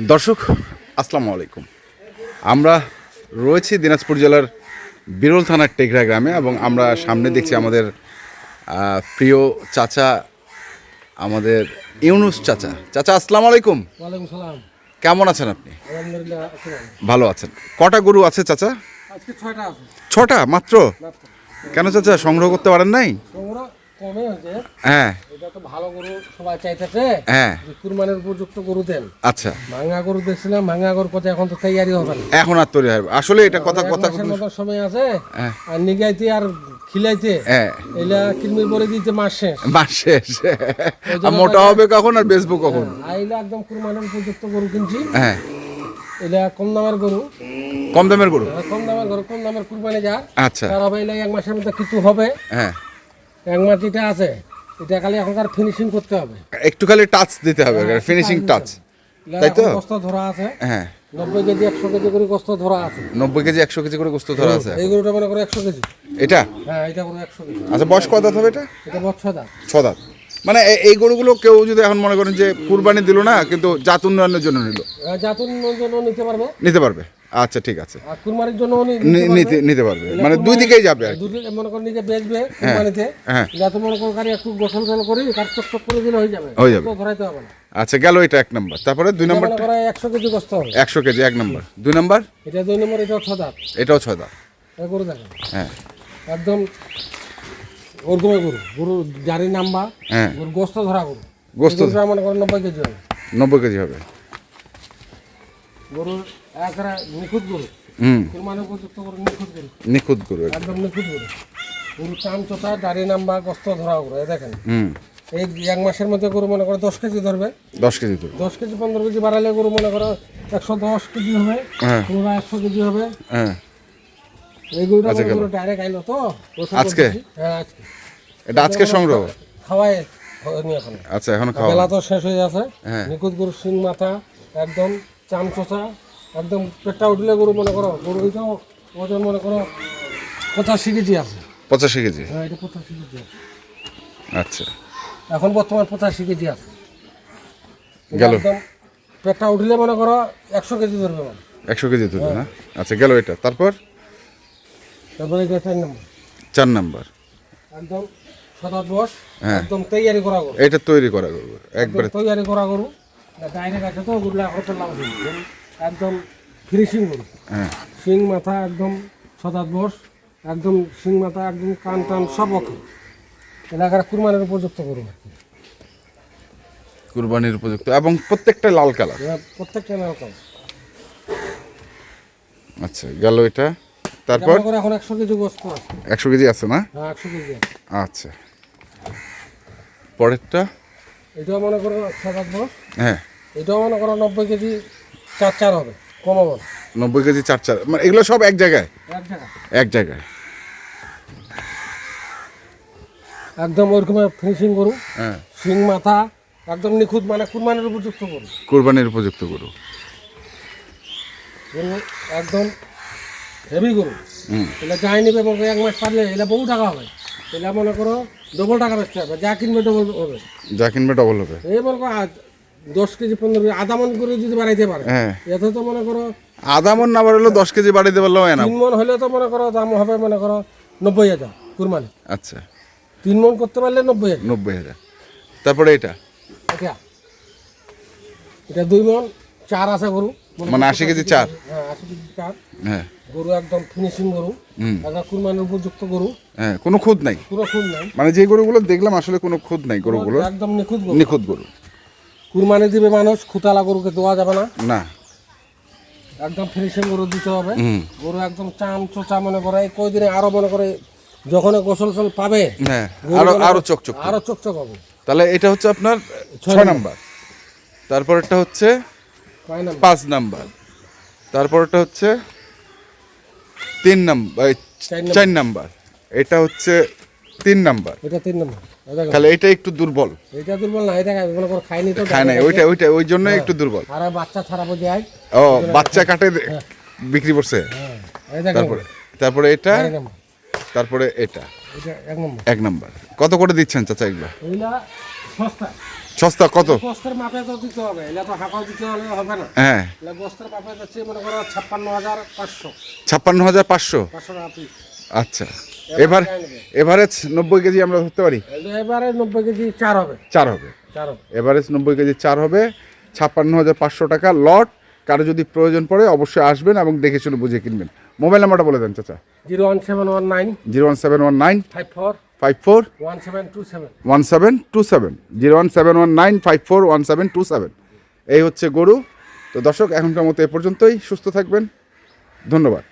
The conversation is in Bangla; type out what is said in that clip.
দর্শক আসসালামু আলাইকুম। আমরা রয়েছি দিনাজপুর জেলার বিরল থানার টেকরা গ্রামে এবং আমরা সামনে দেখছি আমাদের প্রিয় চাচা আমাদের ইউনুস চাচা। চাচা আসসালামু আলাইকুম। কেমন আছেন আপনি? ভালো। আছেন। কটা গরু আছে চাচা? ছটা মাত্র। কেন চাচা সংগ্রহ করতে পারেন নাই? কমে হয়েছে। হ্যাঁ। এটা তো ভালো গরু সবাই চাইতেছে। হ্যাঁ। কুরবানের উপযুক্ত গরু দেন। আচ্ছা। ভাঙা গরু দেখছিলাম ভাঙা গরু কথা এখন তো তৈয়ারি হবে না। এখন আর তৈরি হবে আসলে এটা কথা কথা মতো সময় আছে। হ্যাঁ। আর নিগাইতে আর খিলাইতে। হ্যাঁ। এলা কিরমির পরে দিতে মাস শেষ। মাস শেষ। আর মোটা হবে কখন আর বেচবো কখন? আইলা একদম কুরবানের উপযুক্ত গরু কিনছি। হ্যাঁ। এলা কম দামের গরু। কম দামের গরু? কম দামের গরু কম দামের কুরবানি যা। আচ্ছা। তার হবে এক মাসের মধ্যে কিছু হবে। হ্যাঁ। এক মাস আছে। এটা খালি এখনকার ফিনিশিং করতে হবে। একটু খালি টাচ দিতে হবে ফিনিশিং টাচ তাই তো? কষ্ট ধরা আছে। হ্যাঁ। নব্বই কেজি একশো কেজি করে কষ্ট ধরা আছে। নব্বই কেজি একশো কেজি করে গোস্ত ধরা আছে এই গরুটা মনে করো একশো কেজি। এটা? হ্যাঁ এটা করে একশো কেজি। আচ্ছা বয়স কত হবে এটা? এটা দাম ছ দাঁত। মানে এই গরুগুলো কেউ যদি এখন মনে করেন যে কুরবানি দিল না কিন্তু জাত উন্নয়নের জন্য নিল। জাতুন জন্য নিতে পারবে। নিতে পারবে। আচ্ছা ঠিক আছে। আর কুরবানির জন্য নি- নিতে নিতে পারবে। মানে দুই দিকেই যাবে আর কি। দুটো মনে করো নিজে বেচবে কুরবানিতে। হ্যাঁ। যাতে মনে করো গাড়ি একটু গোসল টোসল করি কার চক চক করে দিলে হয়ে যাবে। হয়ে যাবে। তো ধরাইতে হবে না। আচ্ছা গেল এটা এক নম্বর। তারপরে দুই নম্বর একশো কেজি কষ্ট হবে। একশো কেজি এক নম্বর। দুই নম্বর? এটা দুই নম্বর এটা ছ দাঁত। এটাও ছয় দাঁত। গরু দেখেন। হ্যাঁ। একদম ওরকমই গরু গরু। গাড়ি নাম্বা হ্যাঁ। গরু গোস্ত ধরা গরু। গোস্ত গরুটা মনে করো নব্বই কেজি হবে। নব্বই কেজি হবে। গরুর নিখুঁত গরু। হুম। কুরবানি উপযুক্ত গরু নিখুঁত গরু। নিখুঁত গরু একদম নিখুঁত গরু। গরু চাম চোটা দাড়ি নাম্বা গস্ত ধরা গরু দেখেন। হুম। এই এক মাসের মধ্যে গরু মনে করো দশ কেজি ধরবে। দশ কেজি দশ কেজি পনেরো কেজি বাড়ালে গরু মনে করো একশো দশ কেজি হবে হ্যাঁ। কোনোটা একশো কেজি হবে। হ্যাঁ। এই গরুটা ডাইরেক্ট আইলো তো? আজকে? হ্যাঁ আজকে। এটা আজকে সংগ্রহ? খাওয়ায় এখন। আচ্ছা এখন খাওয়া বেলা তো শেষ হয়ে। নিখুঁত শিং মাথা একদম চাম চোচা একদম পেটটা উঠলে গরু মনে করো গরু ওইটাও ওজন মনে করো পঁচাশি কেজি আছে। পঁচাশি কেজি? হ্যাঁ এটা পঁচাশি কেজি আছে। আচ্ছা। এখন বর্তমান পঁচাশি কেজি আছে। গেল। একদম পেটটা উঠলে মনে করো একশো কেজি ধরবে মানে। একশো কেজি তুলবে না? আচ্ছা গেল এটা। তারপর? তারপরে এটা চার নম্বর। চার নাম্বার। একদম শতাব্দ বস হ্যাঁ। একদম তৈয়ারি করা গরু। এটা তৈরি করা গরু। একবারে তৈয়ারি করা গরু। ডাইরেক্ট আছে তো গরুলা হোটেল লাভ একদম ফিনিশিং গরু। হ্যাঁ। শিং মাথা একদম শতাব্দ বস একদম শিং মাথা একদম কান টান সব অক্ষর এলাকার কুরবানের উপযুক্ত গরু। আর কি। কুরবানির উপযুক্ত এবং প্রত্যেকটা লাল কালার? প্রত্যেকটা প্রত্যেকটা কালার। আচ্ছা গেল এটা। তারপর? এখন একশো কেজি গোস্ত আছে? একশো কেজি আছে না? হ্যাঁ একশো কেজি আচ্ছা। পরেরটা? এটাও মনে করো শতাব্দ বস। হ্যাঁ। এটাও মনে করো নব্বই কেজি চার চার হবে কমাবো না। নব্বই কেজি চার চার মানে এগুলো সব এক জায়গায়? এক জায়গা এক জায়গায়। একদম ওরকম ফিনিশিং গরু। হ্যাঁ। শিং মাথা একদম নিখুঁত মানে কুরবানির উপযুক্ত গরু। কুরবানির উপযুক্ত গরু। গরু একদম হেভি গরু। হুম। এটা যাই নেবে করো এক মাস পারলে এটা বহু টাকা হবে। এটা মনে করো ডবল টাকা বেচতে হবে যা কিনবে ডবল হবে। যা কিনবে ডবল হবে। এই আজ দশ কেজি পনেরো কেজি আধা মন করে যদি বাড়াইতে পারে হ্যাঁ। এতে তো মনে করো আধা মন না বাড়লো দশ কেজি বাড়িতে পারলেও এনা তিন মন হলে তো মনে করো দাম হবে মনে করো নব্বই হাজার কুরবানি। আচ্ছা। তিন মন করতে পারলে নব্বই হাজার। নব্বই হাজার। তারপরে এটা? এটা। এটা দুই মন চার আছে গরু। মানে আশি কেজি চার? হ্যাঁ আশি কেজি চার। হ্যাঁ। গরু একদম ফিনিশিং গরু। একদম কুরবানির উপযুক্ত গরু। হ্যাঁ কোনো খুদ নাই? পুরো খুব নাই। মানে যে গরুগুলো দেখলাম আসলে কোনো খুদ নাই গরুগুলো একদম নিখুঁত গরু। নিখুঁত গরু। কুরবানি দিবে মানুষ খুতালা গরুকে দেওয়া যাবে না। না। একদম ফিনিশিং গরু দিতে হবে। গরু একদম চাম চোচা মনে করে এই কয়দিনে আরও মনে করে যখন গোসল টোসল পাবে হ্যাঁ আরও আরও চকচক আরও চকচক হবে। তাহলে এটা হচ্ছে আপনার ছয় নাম্বার। তারপরেরটা হচ্ছে পাঁচ নাম্বার। তারপরটা হচ্ছে তিন নাম্বার। চার নাম্বার। এটা হচ্ছে তিন নাম্বার। এটা তিন নম্বর। তাহলে এটা একটু দুর্বল। এটা দুর্বল না এটা মনে করো খাইনি তো খায় নাই ওইটা ওইটা ওই জন্য একটু দুর্বল। আর বাচ্চা ছাড়া বোঝে ও বাচ্চা কাটে বিক্রি করছে? হ্যাঁ তারপরে তারপরে এটা তারপরে এটা। এক নম্বর। কত করে দিচ্ছেন চাচা ওইটা সস্তা। সস্তা কত? বস্তার মাপে তো দিতে হবে এটা তো হাঁকাও দিতে হলে হবে না। হ্যাঁ। বস্তার মাপে যাচ্ছে মনে করো ছাপ্পান্ন হাজার পাঁচশো। ছাপ্পান্ন হাজার পাঁচশো? পাঁচশো টাকা আচ্ছা। এবার এভারেজ নব্বই কেজি আমরা ধরতে পারি? এবারে নব্বই কেজি চার হবে। চার হবে। চার হবে। এভারেজ নব্বই কেজি চার হবে। ছাপ্পান্ন হাজার পাঁচশো টাকা লট। কারও যদি প্রয়োজন পড়ে অবশ্যই আসবেন এবং দেখে শুনে বুঝে কিনবেন। মোবাইল নাম্বারটা বলে দেন চাচা। Zero one seven one nine zero one seven one nine five four five four one seven two seven. One seven two seven. Zero one seven one nine five four one seven two seven. এই হচ্ছে গরু। তো দর্শক এখনকার মতো এ পর্যন্তই। সুস্থ থাকবেন। ধন্যবাদ।